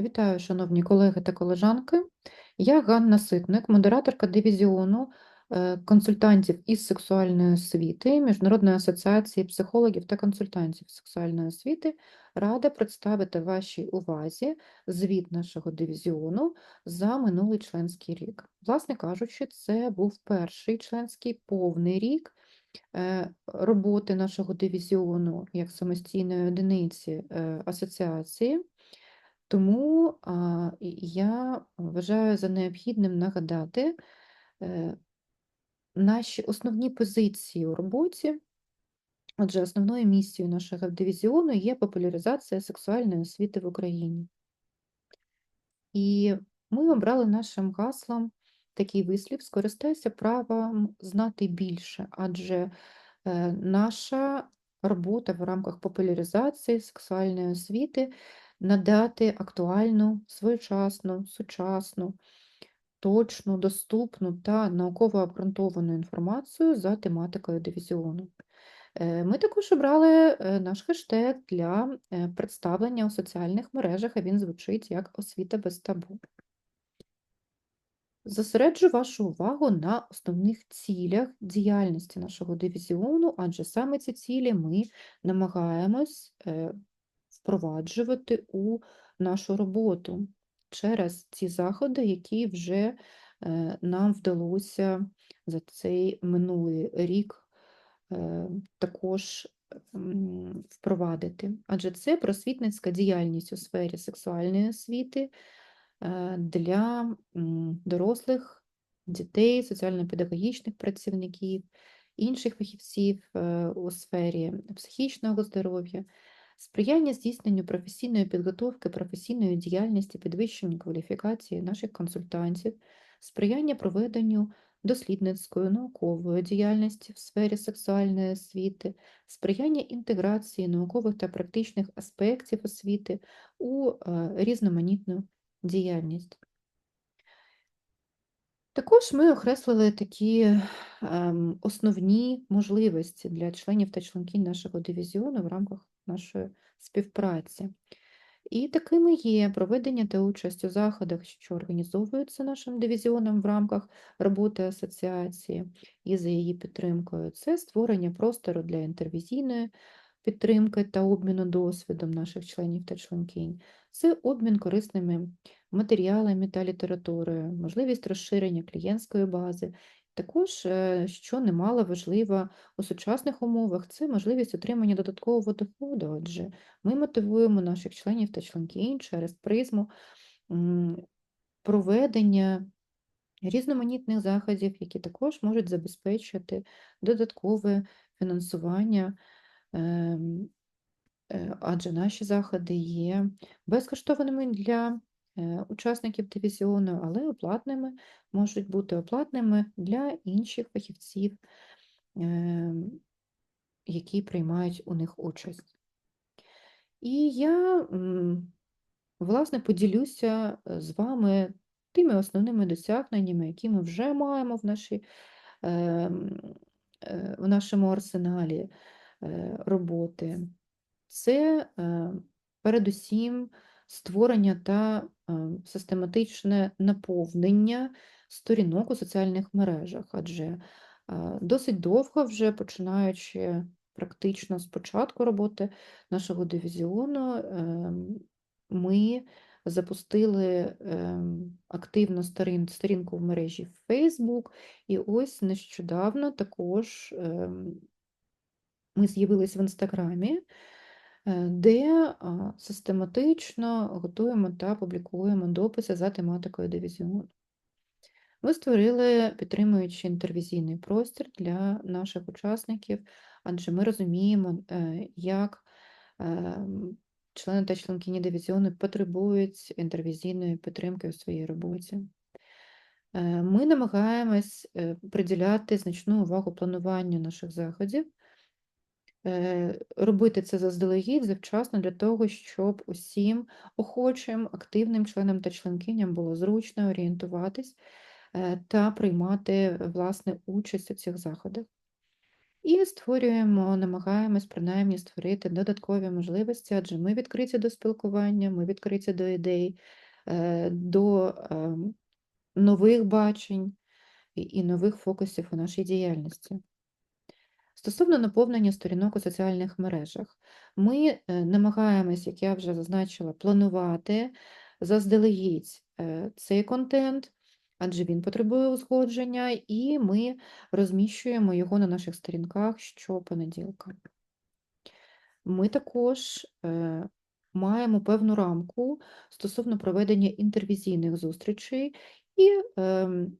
Вітаю, шановні колеги та колежанки. Я Ганна Ситник, модераторка дивізіону е, консультантів із сексуальної освіти Міжнародної асоціації психологів та консультантів сексуальної освіти. Рада представити вашій увазі звіт нашого дивізіону за минулий членський рік. Власне кажучи, це був перший членський повний рік е, роботи нашого дивізіону як самостійної одиниці е, асоціації. Тому я вважаю за необхідним нагадати е, наші основні позиції у роботі. Отже, основною місією нашого дивізіону є популяризація сексуальної освіти в Україні. І ми обрали нашим гаслом такий вислів: скористайся правом знати більше, адже е, наша робота в рамках популяризації сексуальної освіти надати актуальну, своєчасну, сучасну, точну, доступну та науково обґрунтовану інформацію за тематикою дивізіону. Е, Ми також обрали е, наш хештег для е, представлення у соціальних мережах, а він звучить як освіта без табу. Зосереджу вашу увагу на основних цілях діяльності нашого дивізіону, адже саме ці цілі ми намагаємось впроваджувати у нашу роботу через ці заходи, які вже е, нам вдалося за цей минулий рік е, також впровадити. Адже це просвітницька діяльність у сфері сексуальної освіти е, для дорослих, дітей, соціально-педагогічних працівників, інших фахівців у сфері психічного здоров'я, сприяння здійсненню професійної підготовки, професійної діяльності, підвищенню кваліфікації наших консультантів, сприяння проведенню дослідницької наукової діяльності в сфері сексуальної освіти, сприяння інтеграції наукових та практичних аспектів освіти у е, різноманітну діяльність. Також ми окреслили такі ем, основні можливості для членів та членкинь нашого дивізіону в рамках нашої співпраці. І такими є проведення та участь у заходах, що організовуються нашим дивізіоном в рамках роботи асоціації і за її підтримкою. Це створення простору для інтервізійної підтримки та обміну досвідом наших членів та членкинь. Це обмін корисними матеріалами та літературою, можливість розширення клієнтської бази. Також, е, що немало важливо у сучасних умовах, це можливість отримання додаткового доходу, адже ми мотивуємо наших членів та членкинь через призму проведення різноманітних заходів, які також можуть забезпечити додаткове фінансування, ем, е, адже наші заходи є безкоштовними для учасників дивізіону, але оплатними можуть бути оплатними для інших фахівців, ем, які приймають у них участь. І я, власне, поділюся е, з вами тими основними досягненнями, які ми вже маємо в, нашій, ем, е, в нашому арсеналі е, роботи. Це е, передусім створення та е, систематичне наповнення сторінок у соціальних мережах, адже е, досить довго, вже починаючи практично з початку роботи нашого дивізіону, ем, ми запустили ем, активно сторінку в мережі Facebook, і ось нещодавно також ем, ми з'явились в Інстаграмі, де систематично готуємо та публікуємо дописи за тематикою дивізіону. Ми створили підтримуючий інтервізійний простір для наших учасників, адже ми розуміємо, е, як ем, члени та членкині дивізіону потребують інтервізійної підтримки у своїй роботі. Е, Ми намагаємось е, приділяти значну увагу плануванню наших заходів, е, робити це заздалегідь, завчасно для того, щоб усім охочим, активним членам та членкиням було зручно орієнтуватись е, та приймати власне участь у цих заходах. І створюємо, намагаємось принаймні створити додаткові можливості, адже ми відкриті до спілкування, ми відкриті до ідей, е, до ем, нових бачень і нових фокусів у нашій діяльності. Стосовно наповнення сторінок у соціальних мережах, ми е, намагаємось, як я вже зазначила, планувати заздалегідь е, цей контент, адже він потребує узгодження, і ми розміщуємо його на наших сторінках щопонеділка. Ми також е, маємо певну рамку стосовно проведення інтервізійних зустрічей і, ем,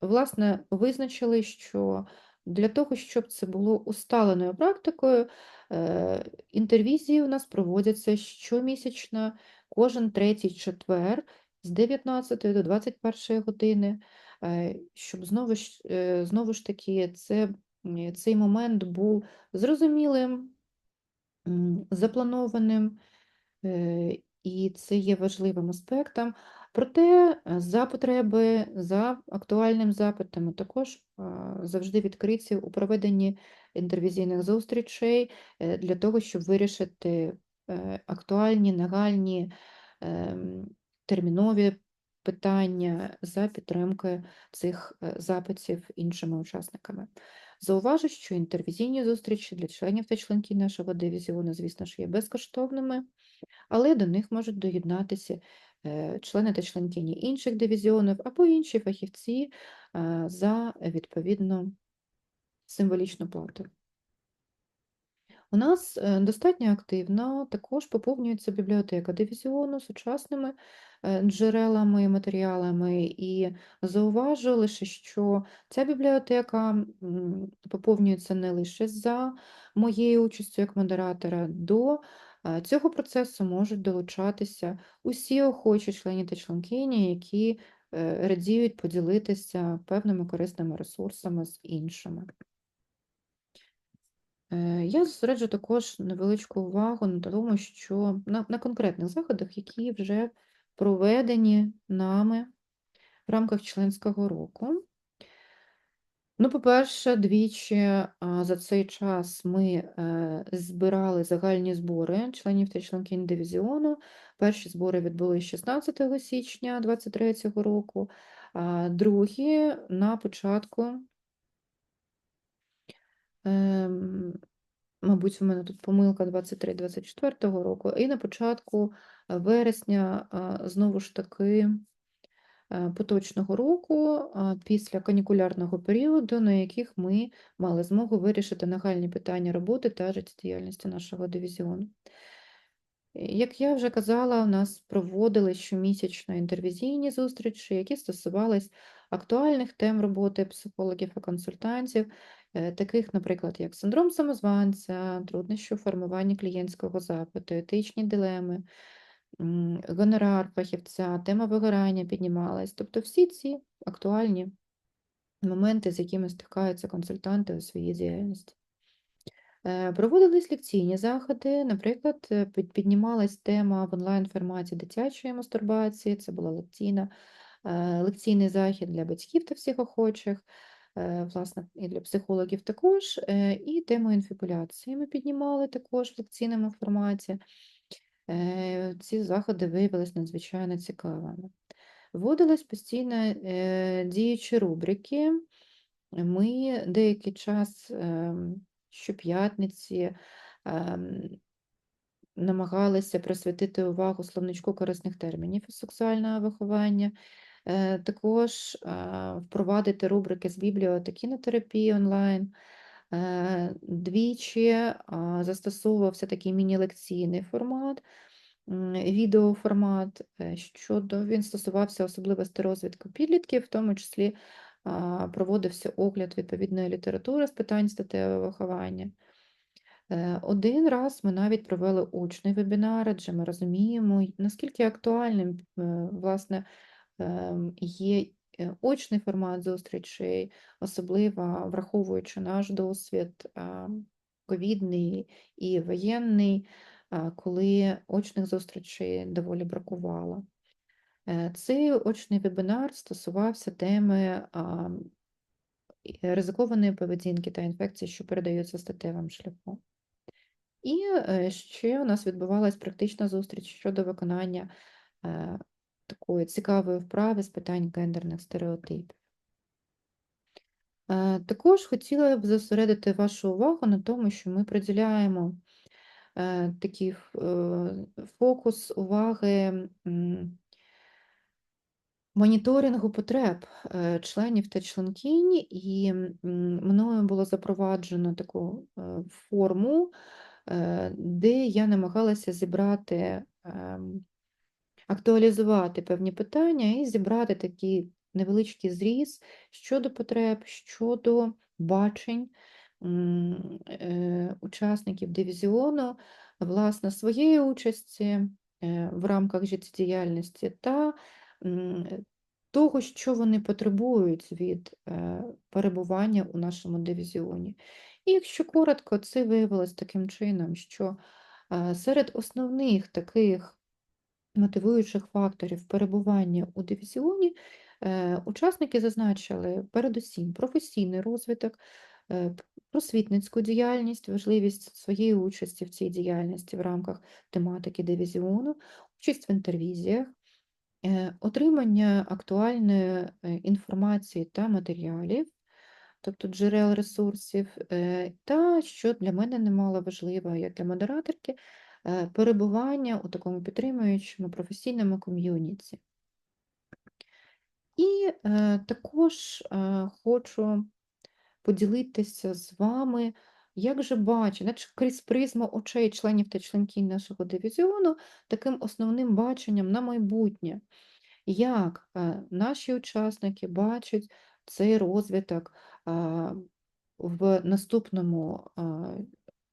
власне, визначили, що для того, щоб це було усталеною практикою, е, інтервізії у нас проводяться щомісячно, кожен третій четвер з 19 до 21 години, е, щоб знову ж, е, знову ж таки це, цей момент був зрозумілим, запланованим, і це є важливим аспектом. Проте е, за потреби, за актуальним запитами також завжди відкриті у проведенні інтервізійних зустрічей е, для того, щоб вирішити е, актуальні, нагальні, ем, термінові питання за підтримки цих запитів іншими учасниками. Зауважу, що інтервізійні зустрічі для членів та членків нашого дивізіону, звісно ж, є безкоштовними, але до них можуть доєднатися члени та членкині інших дивізіонів або інші фахівці е, за відповідну символічну плату. У нас е, достатньо активно також поповнюється бібліотека дивізіону сучасними джерелами і матеріалами, і зауважу лише, що ця бібліотека поповнюється не лише за моєю участю як модератора, до Цього процесу можуть долучатися усі охочі члені та членкині, які е, радіють поділитися певними корисними ресурсами з іншими. Е, я зосереджу також невеличку увагу на тому, що на, на конкретних заходах, які вже проведені нами в рамках членського року. Ну, по-перше, двічі за цей час ми е, збирали загальні збори членів та членкинь дивізіону. Перші збори відбулись 16 січня 2023 року, а другі на початку, мабуть, у мене тут помилка 23-24 року, і на початку вересня знову ж таки. Е, поточного року після канікулярного періоду, на яких ми мали змогу вирішити нагальні питання роботи та життєдіяльності нашого дивізіону. Як я вже казала, у нас проводили щомісячно інтервізійні зустрічі, які стосувались актуальних тем роботи психологів і консультантів, е, таких, наприклад, як синдром самозванця, труднощі у формуванні клієнтського запиту, етичні дилеми, гонорар фахівця, тема вигорання піднімалась. Тобто всі ці актуальні моменти, з якими стикаються консультанти у своїй діяльності. Е, проводились лекційні заходи, наприклад, е, піднімалась тема в онлайн-форматі дитячої мастурбації, це була лекційна, е, лекційний захід для батьків та всіх охочих, власне, і для психологів також, і тему інфікуляції ми піднімали також в лекційному форматі. Е, ці заходи виявилися надзвичайно цікавими. Вводились постійно е, діючі рубрики. Ми деякий час ем, щоп'ятниці ем, намагалися присвятити увагу словничку корисних термінів сексуального виховання, е, також впровадити рубрики з бібліотекінотерапії онлайн. Двічі застосовувався такий міні-лекційний формат, відеоформат, е, щодо він стосувався особливостей розвитку підлітків, в тому числі проводився огляд відповідної літератури з питань статевого виховання. Е, один раз ми навіть провели очний вебінар, адже ми розуміємо, наскільки актуальним е, власне є Е, очний формат зустрічей, особливо враховуючи наш досвід ковідний і воєнний, коли очних зустрічей доволі бракувало. Е, цей очний вебінар стосувався теми ризикованої поведінки та інфекцій, що передаються статевим шляхом. І е, ще у нас відбувалась практична зустріч щодо виконання такої цікавої вправи з питань гендерних стереотипів. Е, Також хотіла б зосередити вашу увагу на тому, що ми приділяємо е, такий е, фокус уваги моніторингу потреб членів та членкинь, і мною було запроваджено таку форму, де я намагалася зібрати, ем, актуалізувати певні питання і зібрати такий невеличкий зріз щодо потреб, щодо бачень е, учасників дивізіону, власне, своєї участі е, в рамках життєдіяльності та того, що вони потребують від е, перебування у нашому дивізіоні. І якщо коротко, це виявилось таким чином, що серед основних таких мотивуючих факторів перебування у дивізіоні е, учасники зазначили передусім професійний розвиток, е, просвітницьку діяльність, важливість своєї участі в цій діяльності в рамках тематики дивізіону, участь в інтервізіях, е, отримання актуальної інформації та матеріалів, тобто джерел ресурсів, та, що для мене немало важливо, як для модераторки, перебування у такому підтримуючому професійному ком'юніті. І е, також е, хочу поділитися з вами, як же бачу, крізь призму очей членів та членкинь нашого дивізіону, таким основним баченням на майбутнє, як е, наші учасники бачать цей розвиток е, в наступному е,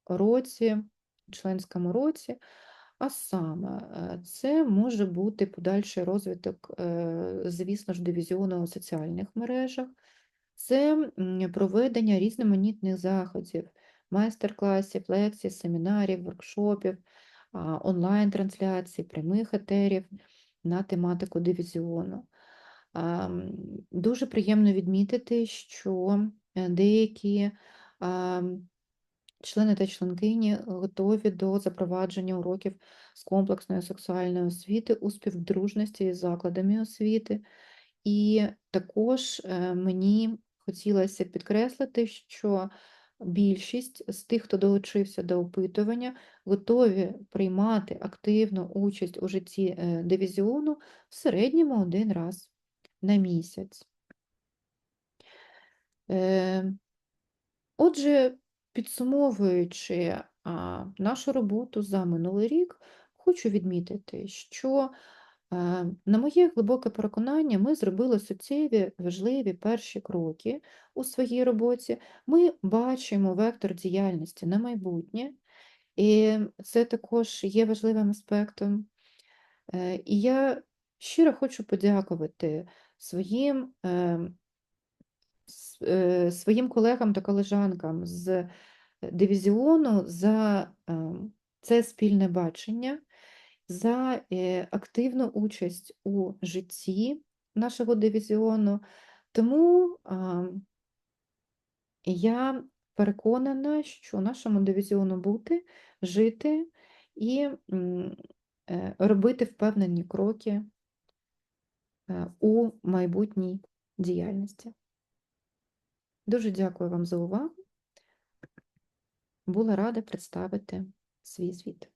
році, членському році. А саме, е, це може бути подальший розвиток, е, звісно ж, дивізіону у соціальних мережах, це проведення різноманітних заходів, майстер-класів, лекцій, семінарів, воркшопів, онлайн-трансляцій, прямих етерів на тематику дивізіону. Дуже приємно відмітити, що е, деякі члени та членкині готові до запровадження уроків з комплексної сексуальної освіти у співдружності із закладами освіти. І також е, мені хотілося підкреслити, що більшість з тих, хто долучився до опитування, готові приймати активну участь у житті е, дивізіону в середньому один раз на місяць. Е, Отже, підсумовуючи а, нашу роботу за минулий рік, хочу відмітити, що, е, на моє глибоке переконання, ми зробили суттєві важливі перші кроки у своїй роботі. Ми бачимо вектор діяльності на майбутнє, і це також є важливим аспектом. Е, І я щиро хочу подякувати своїм ем, своїм колегам та колежанкам з дивізіону за це спільне бачення, за е, активну участь у житті нашого дивізіону. Тому я переконана, що нашому дивізіону бути, жити і е, робити впевнені кроки е, у майбутній діяльності. Дуже дякую вам за увагу. Була рада представити свій звіт.